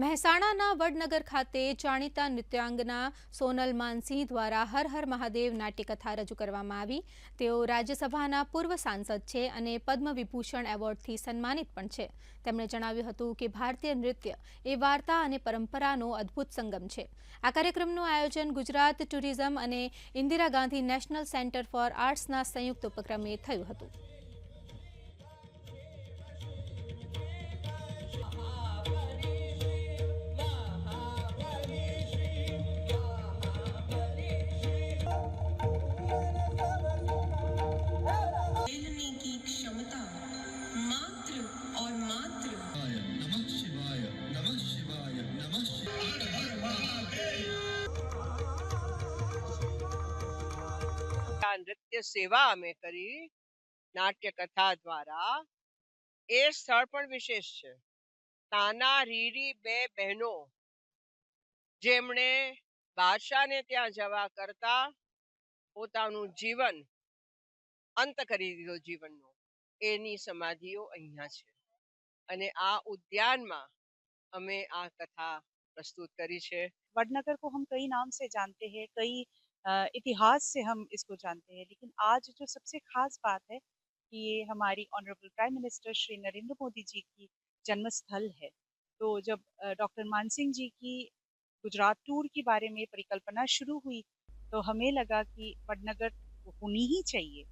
મહેસાણાના વડનગર ખાતે જાણીતા નૃત્યાંગના સોનલ માનસિંહ દ્વારા હર હર મહાદેવ નાટ્યકથા રજૂ કરવામાં આવી. તેઓ રાજ્યસભાના પૂર્વ સાંસદ છે અને પદ્મ વિભૂષણ એવોર્ડથી સન્માનિત પણ છે. તેમણે જણાવ્યું હતું કે ભારતીય નૃત્ય એ વાર્તા અને પરંપરાનો અદ્ભુત સંગમ છે. આ કાર્યક્રમનું આયોજન ગુજરાત ટુરિઝમ અને Indira Gandhi national centre for આર્ટ્સના સંયુક્ત ઉપક્રમે થયું હતું. આ નૃત્ય સેવા અમે કરી નાટ્ય કથા દ્વારા એ સ્થળ પણ વિશેષ છે તાના રીરી બે બહેનો જેમણે બાદશાહને ત્યાં જવા કરતા પોતાનું જીવન અંત કરી દીધો જીવનનો એની સમાધિઓ અહીંયા છે અને આ ઉદ્યાનમાં અમે આ કથા પ્રસ્તુત કરી છે वडनगर को हम कई नाम से जानते हैं कई अ, इतिहास से हम इसको जानते हैं। लेकिन आज जो सबसे खास बात है कि ये हमारी honourable prime minister Shri Narendra Modi ji की जन्म स्थल है। तो जब डॉक्टर मानसिंह जी की गुजरात टूर के बारे में परिकल्पना शुरू हुई तो हमें लगा कि वडनगर होनी ही चाहिए।